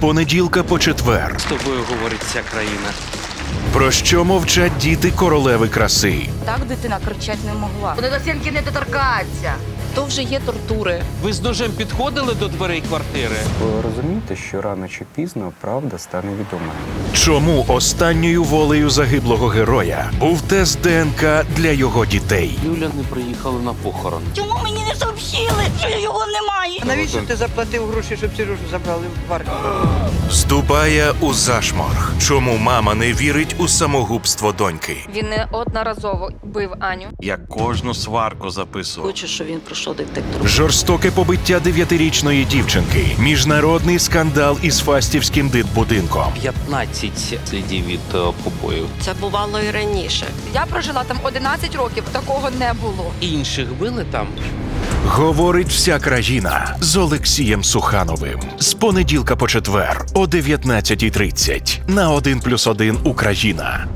понеділка по четвер. З тобою говорить вся країна. Про що мовчать діти королеви краси? Так дитина кричать не могла. Вони до стінки не доторкаються. То вже є тортури. Ви з ножем підходили до дверей квартири? Ви розумієте, що рано чи пізно правда стане відомою. Чому останньою волею загиблого героя був тест ДНК для його дітей? Юля не приїхала на похорон. Чому мені не сообщили, що його немає? Навіщо ти заплатив гроші, щоб Сережу забрали в парк? Ступає у зашморг. Чому мама не вірить у самогубство доньки? Він неодноразово бив Аню. Я кожну сварку записував. Хочу, щоб він пройшов детектор. Жорстоке побиття дев'ятирічної дівчинки. Міжнародний скандал із фастівським дитбудинком. 15 слідів від е, побою. Це бувало і раніше. Я прожила там 11 років, такого не було. Інших били там. Говорить вся країна з Олексієм Сухановим. З понеділка по четвер о 19.30 на 1+,1 Україна.